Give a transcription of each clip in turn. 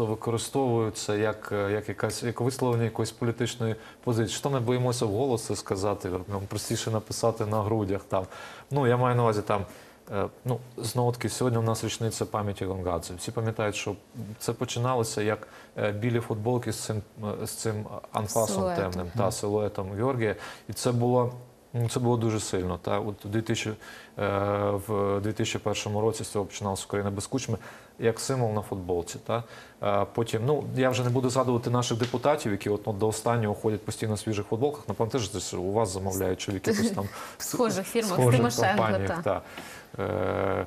часто використовують це як, е, як якась як висловлення якоїсь політичної позиції. Що не боїмося вголос це сказати, нам простіше написати на грудях. Там. Ну, я маю на увазі там. е, Ну, знову таки, сьогодні у нас річниця пам'яті Гонгадзе. Всі пам'ятають, що це починалося як е, білі футболки з цим, з цим анфасом Силуетом. темним та силуетом Георгія. І це було, ну, це було дуже сильно. Та? От 2000, е, в 2001 році з цього починалася Україна без кучми, як символ на футболці. Та? Е, Потім, ну, я вже не буду згадувати наших депутатів, які от, ну, до останнього ходять постійно в свіжих футболках. Напевно, теж десь у вас замовляють, чи в якихось там В схожих фірмах, схожих Тимошенко, компаніях. та. Та. Е,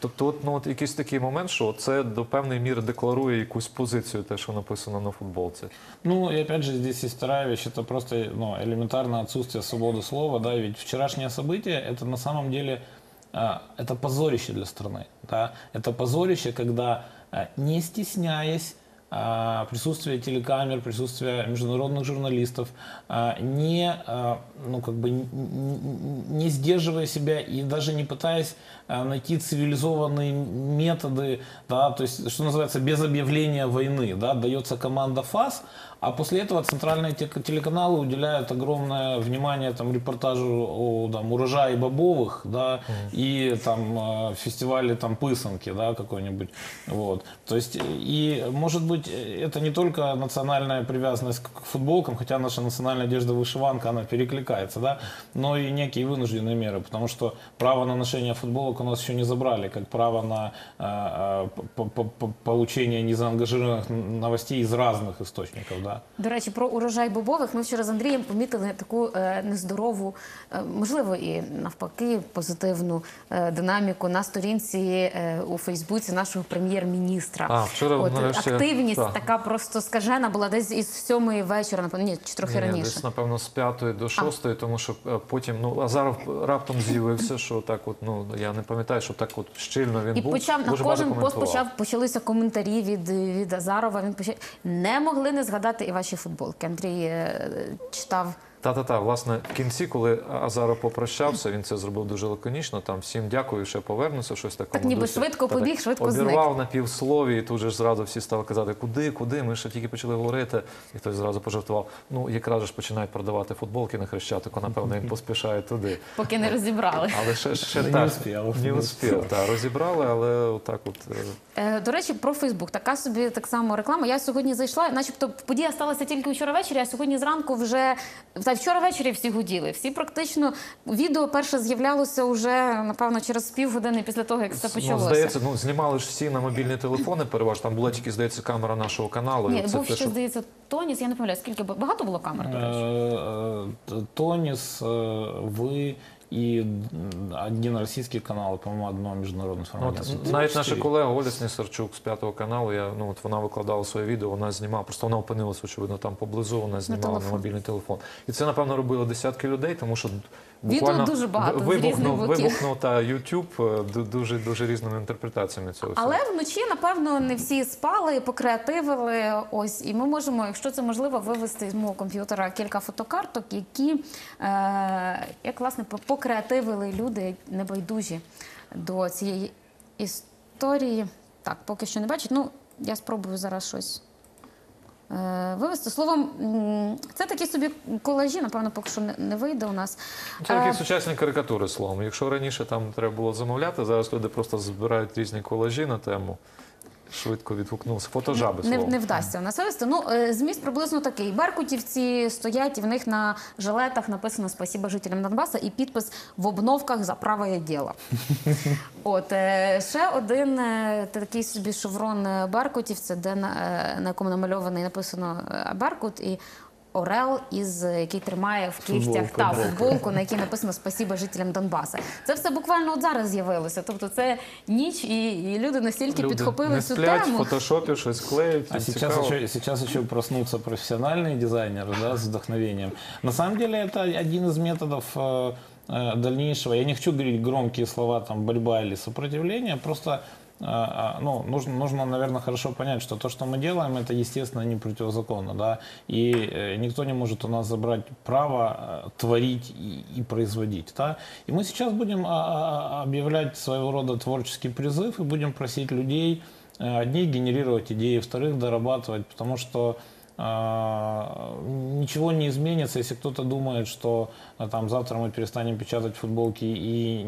Тобто, от, ну, от якийсь такий момент, що це до певної міри декларує якусь позицію, те, що написано на футболці. Ну, и опять же, здесь есть вторая вещь, это просто ну, элементарное отсутствие свободы слова, да, ведь вчерашнее событие, это на самом деле, а, это позорище для страны, да, это позорище, когда, а, не стесняясь, а, присутствие телекамер, присутствие международных журналистов, а, не, а, ну, как бы, не сдерживая себя и даже не пытаясь а, найти цивилизованные методы, да, то есть, что называется, без объявления войны, да, дается команда ФАС, а после этого центральные те- телеканалы уделяют огромное внимание там, репортажу о там, урожае бобовых, да, и там э, фестивале там пысанки, да, какой-нибудь, вот. То есть, и, может быть, это не только национальная привязанность к футболкам, хотя наша национальная одежда вышиванка, она перекликается, да, но и некие вынужденные меры, потому что право на ношение футболок у нас еще не забрали, как право на э, э, по- по- по- получение незаангажированных новостей из разных источников, да. До речі, про урожай бобових ми вчора з Андрієм помітили таку е, нездорову, е, можливо, і навпаки, позитивну е, динаміку на сторінці у Фейсбуці нашого прем'єр-міністра. Вчора, От, нарешті, активність так. така просто скажена була десь із сьомої вечора, напевно, ні, чи трохи Ні, раніше. Десь, напевно, з п'ятої до шостої, тому що потім ну Азаров раптом з'явився, що так, от ну я не пам'ятаю, що так от щільно він І був. почав на дуже кожен пост почав почалися коментарі від, від Азарова. Він почав не могли не згадати і ваші футболки. Андрій е, читав. Та-та-та, власне, в кінці, коли Азаров попрощався, він це зробив дуже лаконічно. Там всім дякую, ще повернуся, щось такому. Так ніби дусі. швидко побіг, швидко зник. Обірвав на півслові, і тут же ж зразу всі стали казати, куди, куди, ми ще тільки почали говорити. І хтось зразу пожартував. Ну, якраз ж починають продавати футболки на Хрещатику, напевно, він поспішає туди. Поки не розібрали. Але ще, ще Не так, успів. Не успів, так, розібрали, але отак от. е, Е, До речі, про Фейсбук. Така собі так само реклама. Я сьогодні зайшла, начебто подія сталася тільки вчора ввечері, а сьогодні зранку вже та вчора ввечері всі гуділи. Всі практично відео перше з'являлося вже напевно через півгодини після того, як все Ну, почалося. здається, ну знімали ж всі на мобільні телефони переважно. Там була тільки, здається, камера нашого каналу. і Ні, це був те, ще, що- здається, Тоніс. Я не пам'ятаю, скільки бу- багато було камер, до речі. Э, э, Тонис, э, вы и м, один российский канал, по-моему, одно международное Ну, от, навіть наша колега Оля Снісарчук з п'ятого каналу, я, ну, от вона викладала своє відео, вона знімала, просто вона опинилася, очевидно, там поблизу, вона знімала на, телефон. мобільний телефон. І це, напевно, робило десятки людей, тому що буквально дуже багато, вибухнув, вибухнув та YouTube е, дуже, дуже різними інтерпретаціями цього. всього. Але вночі, напевно, не всі спали, покреативили. Ось, і ми можемо, якщо це можливо, вивести з мого комп'ютера кілька фотокарток, які е, як власне по- покреативили люди небайдужі до цієї історії. Так, поки що не бачать. Ну, я спробую зараз щось. е, Вивести словом, це такі собі колажі, напевно, поки що не, не вийде у нас. Це Е, такі сучасні карикатури, словом. Якщо раніше там треба було замовляти, зараз люди просто збирають різні колажі на тему. Швидко відгукнувся. Фотожаби, Не, не вдасться в нас вивести. Ну, е, зміст приблизно такий. Беркутівці стоять, і в них на жилетах написано Спасіба жителям Донбаса і підпис в обновках за праве діло. От е, ще один е, такий собі шеврон беркутівця, де на, на якому намальований написано Беркут і. Орел, із е, який тримає в кігтях Футболку, та футболку. футболку, на якій написано Спасіба жителям Донбаса. Це все буквально от зараз з'явилося. Тобто це ніч, і, і люди настільки Люди підхопили не цю сплять, тему. в фотошопі щось клеють. А їм сейчас цікаво. еще, сейчас еще проснутся профессиональные дизайнеры да, с вдохновением. На самом деле это один из методов э, э, дальнейшего. Я не хочу говорить громкие слова там борьба или сопротивление, просто э, э, ну, нужно, нужно, наверное, хорошо понять, что то, что мы делаем, это, естественно, не противозаконно, да, и э, никто не может у нас забрать право э, творить и, и производить, да. И мы сейчас будем а, а, объявлять своего рода творческий призыв и будем просить людей э, одних генерировать идеи, вторых дорабатывать, потому что а, ничего не изменится, если кто-то думает, что а, там завтра мы перестанем печатать футболки и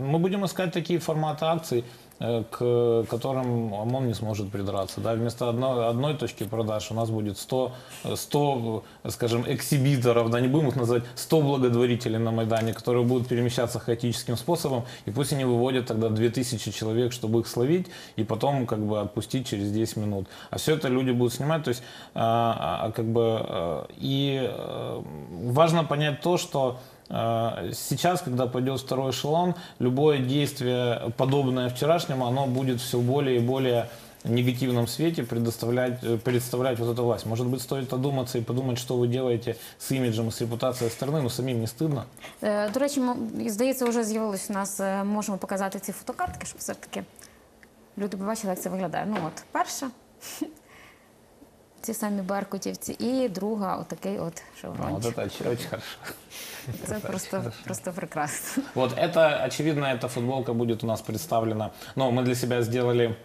мы будем искать такие форматы акций, э, К которым ОМОН не сможет придраться. Да? Вместо одной, одной точки продаж у нас будет 100, э, 100, э, скажем, эксибиторов, да, не будем их называть, 100 благотворителей на Майдане, которые будут перемещаться хаотическим способом, и пусть они выводят тогда 2000 человек, чтобы их словить, и потом как бы отпустить через 10 минут. А все это люди будут снимать, то есть а, а, как бы э, и э, важно понять то, что э, Сейчас, когда пойдет второй эшелон, любое действие, подобное вчерашнему, оно будет все более и более негативном свете предоставлять, э, представлять вот эту власть. Может быть, стоит одуматься и подумать, что вы делаете с имиджем и с репутацией страны, но самим не стыдно? Е, До речі, м- здається, вже з'явилось у нас. е, Можемо показати ці фотокартки, щоб все ж таки люди побачили, як це виглядає. Ну от перша. Ці самі беркутівці, і друга, отакий от А, шеврончик. вот это очень, очень хорошо. Це просто, просто прекрасно. Вот это, очевидно, эта футболка будет у нас представлена. Но мы для себя сделали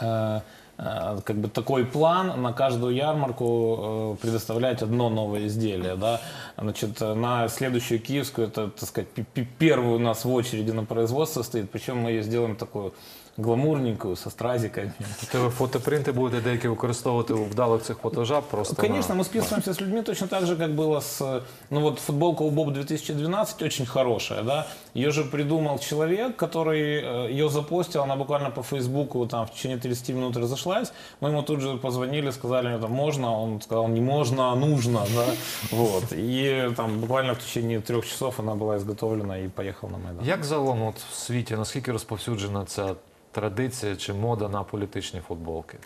э, э, как бы такой план на каждую ярмарку э, предоставлять одно новое изделие, да, значит, э, на следующую киевскую, это, так сказать, пи- пи- первую у нас в очереди на производство стоит, причем мы ее сделаем такую гламурненькую, со стразиками. Тобто ви фотопринти будете деякі використовувати у вдалих цих фотожаб просто. Конечно, на- мы списываемся с людьми точно так же, как было с... Ну вот футболка у Боб 2012 очень хорошая, да. Ее же придумал человек, который э, ее запостил, она буквально по Фейсбуку там в течение 30 минут разошлась. Мы ему тут же позвонили, сказали, это можно, он сказал, не можно, а нужно, да. Вот. И там буквально в течение трех часов она была изготовлена и поехала на Майдан. Як загалом от в світі, наскільки розповсюджена ця традиція чи мода на політичні футболки?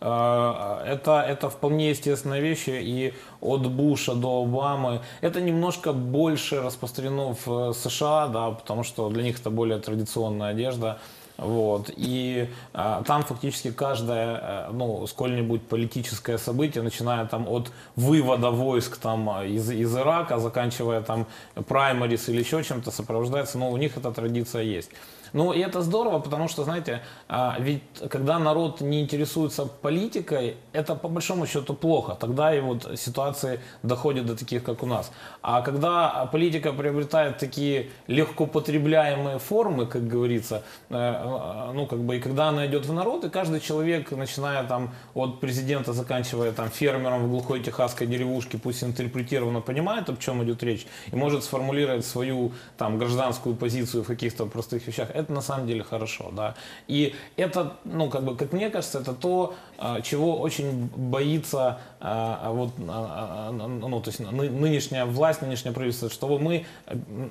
А, Это, это вполне естественная вещь, и от Буша до Обамы это немножко больше распространено в э, США, да, потому что для них это более традиционная одежда. Вот. И а, там фактически каждое э, ну, сколь-нибудь политическое событие, начиная там от вывода войск там, а, из, из Ирака, заканчивая там праймарис или еще чем-то, сопровождается, но у них эта традиция есть. Ну, и это здорово, потому что, знаете, а, ведь когда народ не интересуется политикой, это по большому счету плохо. Тогда и вот ситуации доходят до таких, как у нас. А когда политика приобретает такие легко потребляемые формы, как говорится, э, э, ну, как бы, и когда она идет в народ, и каждый человек, начиная там от президента, заканчивая там фермером в глухой техасской деревушке, пусть интерпретированно понимает, о чем идет речь, и может сформулировать свою там гражданскую позицию в каких-то простых вещах, это на самом деле хорошо, да. И это, ну, как бы, как мне кажется, это то, а, чего очень боится а, вот, а, ну, то есть ны- нынешняя власть, нынешнее правительство, чтобы мы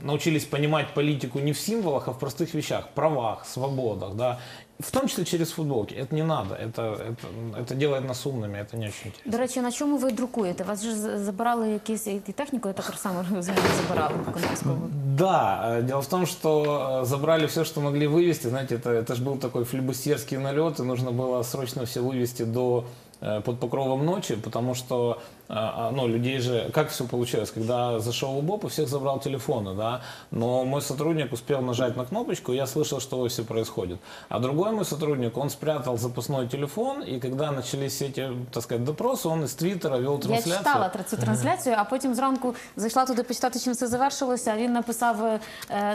научились понимать политику не в символах, а в простых вещах, правах, свободах, да, в том числе через футболки. Это не надо, это, это, это делает нас умными, это не очень интересно. До речі, на чому ви друкуєте? Вас же з- забирали якісь і техніку, я так само розумію, забирали Конківського. Да, э, дело в том, что э, забрали все, что могли вывести. Знаете, это, это же был такой флебустерский налет, и нужно было срочно все вывести до э, под покровом ночи, потому что э, а, ну, людей же, как все получилось, когда зашел у Боб, у всех забрал телефоны, да, но мой сотрудник успел нажать на кнопочку, и я слышал, что все происходит. А другой мой сотрудник, он спрятал запасной телефон, и когда начались эти, так сказать, допросы, он из Твиттера вел Я трансляцию. читала тр- цю трансляцію, а потім зранку зайшла туди почитати, чим все завершилося. Він написав е,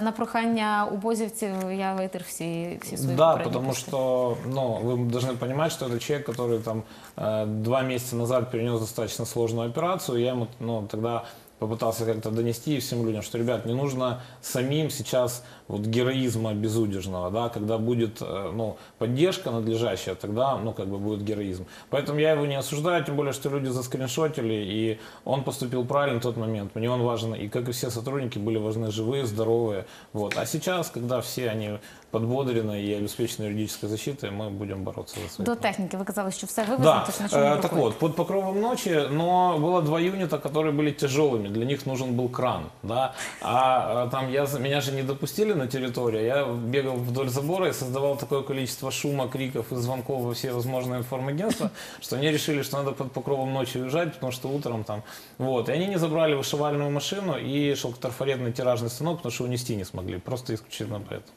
на прохання убозівців, я витер всі, всі свої Да, попередні потому пости. что, ну, вы должны понимать, что это человек, который там э, два месяца назад перенес достаточно сложную операцию. Я ему, ну, тогда попытался как-то донести всем людям, что, ребят, не нужно самим сейчас вот героизма безудержного, да, когда будет, э, ну, поддержка надлежащая, тогда, ну, как бы будет героизм. Поэтому я его не осуждаю, тем более, что люди заскриншотили, и он поступил правильно в тот момент. Мне он важен, и как и все сотрудники были важны живые, здоровые, вот. А сейчас, когда все они подбодрены и обеспечены юридической защитой, мы будем бороться за свои До права. техніки ви казали, що все вивезли, Да, тож на чому так вот, под покровом ночи, но было два юнита, которые были тяжелыми, для них нужен был кран, да, а э, там я, за- меня же не допустили на территорию, я бегал вдоль забора и создавал такое количество шума, криков и звонков во все возможные информагентства, что они решили, что надо под покровом ночи уезжать, потому что утром там, вот, и они не забрали вышивальную машину и шелкотрафаретный тиражный станок, потому что унести не смогли, просто исключительно поэтому.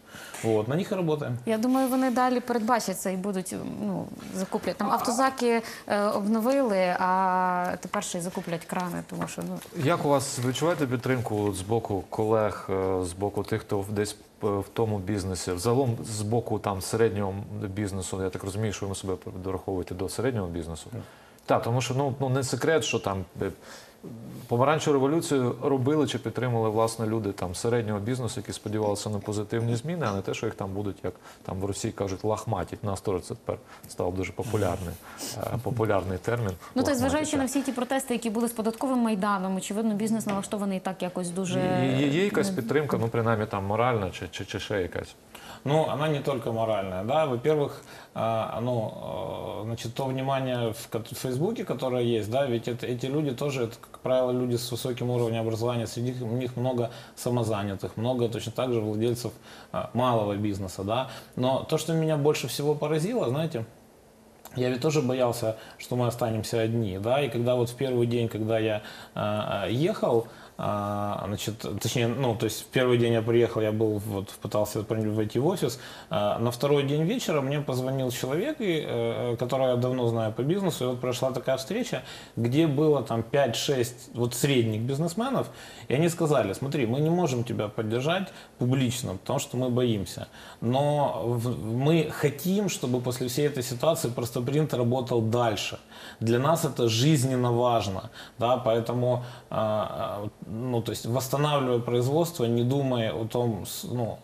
Вот. Вот, на них и работаем. Я думаю, вони далі передбачать це і будуть ну, закуплять. Там автозаки е, обновили, а тепер ще й закуплять крани, тому що ну як у вас відчуваєте підтримку з боку колег, е, з боку тих, хто десь е, в тому бізнесі, взагалом з боку там середнього бізнесу? Я так розумію, що ви себе дораховуєте до середнього бізнесу. Так, тому що ну, ну не секрет, що там е, помаранчеву революцію робили чи підтримали власне люди там середнього бізнесу, які сподівалися на позитивні зміни, а не те, що їх там будуть, як там в Росії кажуть, лахматіть. Нас теж це тепер став дуже популярний, е, популярний термін. ну то зважаючи на всі ті протести, які були з податковим майданом, очевидно, бізнес налаштований так якось дуже Є, є, є якась підтримка, ну принаймні там моральна чи, чи, чи ще якась. Ну, она не только моральная, да. Во-первых, а, ну, э, значит, то внимание в, Фейсбуке, которое есть, да, ведь это, эти люди тоже, это, как правило, люди с высоким уровнем образования, среди них много самозанятых, много точно так же владельцев а, малого бизнеса, да. Но то, что меня больше всего поразило, знаете, я ведь тоже боялся, что мы останемся одни, да, и когда вот в первый день, когда я а, ехал, а, значит, точнее, ну, то есть в первый день я приехал, я был, вот, пытался войти в офис, а, на второй день вечера мне позвонил человек, и, э, которого я давно знаю по бизнесу, и вот прошла такая встреча, где было там 5-6 вот средних бизнесменов, и они сказали, смотри, мы не можем тебя поддержать публично, потому что мы боимся, но мы хотим, чтобы после всей этой ситуации просто принт работал дальше. Для нас это жизненно важно, да, поэтому, а, ну, то есть восстанавливая производство, не думая о том, ну,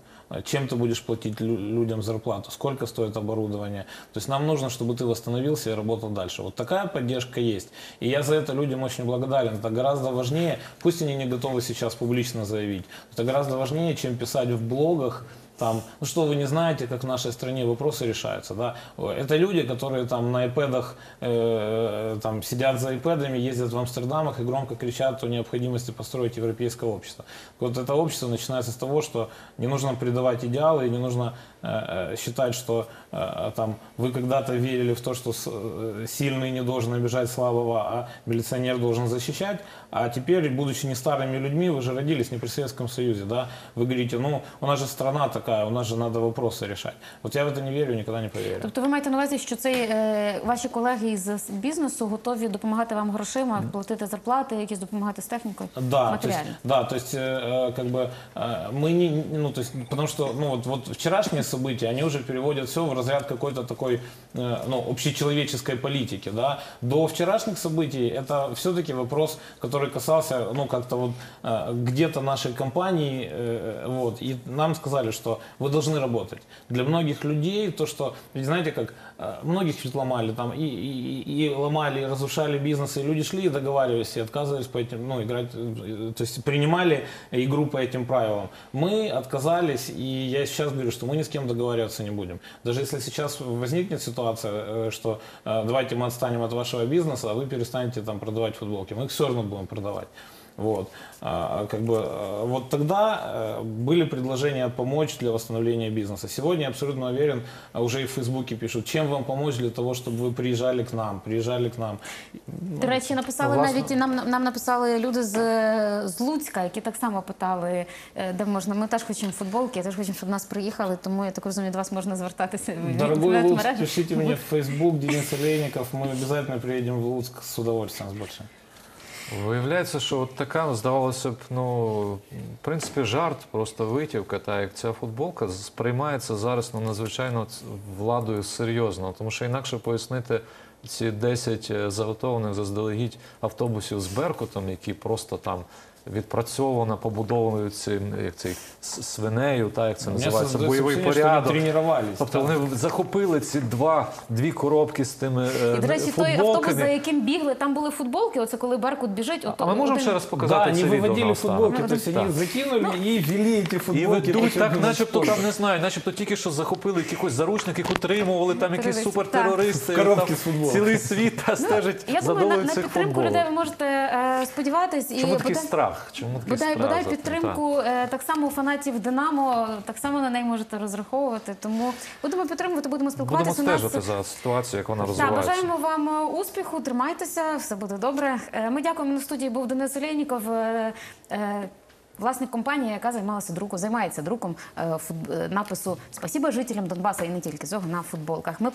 чем ты будешь платить лю- людям зарплату, сколько стоит оборудование. То есть нам нужно, чтобы ты восстановился и работал дальше. Вот такая поддержка есть. И я за это людям очень благодарен. Это гораздо важнее, пусть они не готовы сейчас публично заявить, это гораздо важнее, чем писать в блогах, там, ну что вы не знаете, как в нашей стране вопросы решаются, да? Это люди, которые там на iPad э, там сидят за iPad, ездят в Амстердамах и громко кричат о необходимости построить европейское общество. Вот это общество начинается с того, что не нужно предавать идеалы, не нужно э, э, считать, что э, там вы когда-то верили в то, что э, сильный не должен обижать слабого, а милиционер должен защищать, а теперь, будучи не старыми людьми, вы же родились не при Советском Союзе, да, вы говорите, ну, у нас же страна такая, у нас же надо вопросы решать. Вот я в это не верю, никогда не поверю. Тобто ви маєте на увазі, що цей, е, ваші колеги із бізнесу готові допомагати вам грошима, платити зарплати, якісь допомагати з технікою? Да, то есть, матеріально. да, то есть, э, э, как бы э, мы не, ну, то есть, потому что, ну, вот, вот вчерашние события, они уже переводят все в разряд какой-то такой, э, ну, общечеловеческой политики, да. До вчерашних событий это все-таки вопрос, который касался, ну, как-то вот э, где-то нашей компании, э, вот, и нам сказали, что вы должны работать. Для многих людей то, что, знаете, как э, многих ведь ломали там и, и, и- ломали, и разрушали бизнесы, и люди шли и договаривались, и отказывались по этим, ну, играть, э, то есть принимали игру по этим правилам. Мы отказались, и я сейчас говорю, что мы ни с кем договариваться не будем. Даже если сейчас возникнет ситуация, э, что давайте мы отстанем от вашего бизнеса, а вы перестанете там продавать футболки, мы их все равно будем продавать. Вот. А, Как бы, э, вот тогда э, были предложения помочь для восстановления бизнеса. Сегодня я абсолютно уверен, а уже и в Фейсбуке пишут, чем вам помочь для того, чтобы вы приезжали к нам, приезжали к нам. До речі, написали власне- навіть і нам нам написали люди з, з Луцька, які так само питали, е, де можна. Ми теж хочемо футболки, теж хочемо, щоб нас приїхали. Тому я так розумію, до вас можна звертатися в Дорогой Луцк, інтернет-мережі. пишите мне в Facebook, Денис Олейников, мы обязательно приедем в Луцк с удовольствием, с большим. Виявляється, що от така, здавалося б, ну, в принципі, жарт, просто витівка, та як ця футболка сприймається зараз ну, надзвичайно владою серйозно, тому що інакше пояснити ці 10 заготованих заздалегідь автобусів з Беркутом, які просто там відпрацьовано, побудованою цим, як цей свинею, та як це називається, создается бойовий впечатление, порядок. тренировались. Тобто да. вони захопили ці два дві коробки з тими е, І, до речі, той автобус, за яким бігли, там були футболки. Оце коли Беркут біжить. Ото А ми можемо один- ще раз показати они це відео выводили наостанок? футболки, то есть они Так. закинули и вели эти І ведуть так, начебто там не знаю, начебто тільки що захопили якихось заручників, утримували там якісь супертерористи. коробки там з футболки. Цілий світ та стежить Я за думаю, на, підтримку людей ви можете е, сподіватись і Чому такий бодай- страх? Чому такий Бодай, страх? бодай підтримку е, так само фанатів Динамо, так само на неї можете розраховувати. Тому будемо підтримувати, будемо Так. Будемо спілкуватися. Нас- за ситуацією, як вона Так, бажаємо вам е, успіху, тримайтеся, все буде добре. Е, Ми дякуємо. На студії був Денис Олєніков. Власник компанії, яка займалася друком, займається друком е, фут- е, напису Спасіба жителям Донбаса і не тільки цього на футболках. Ми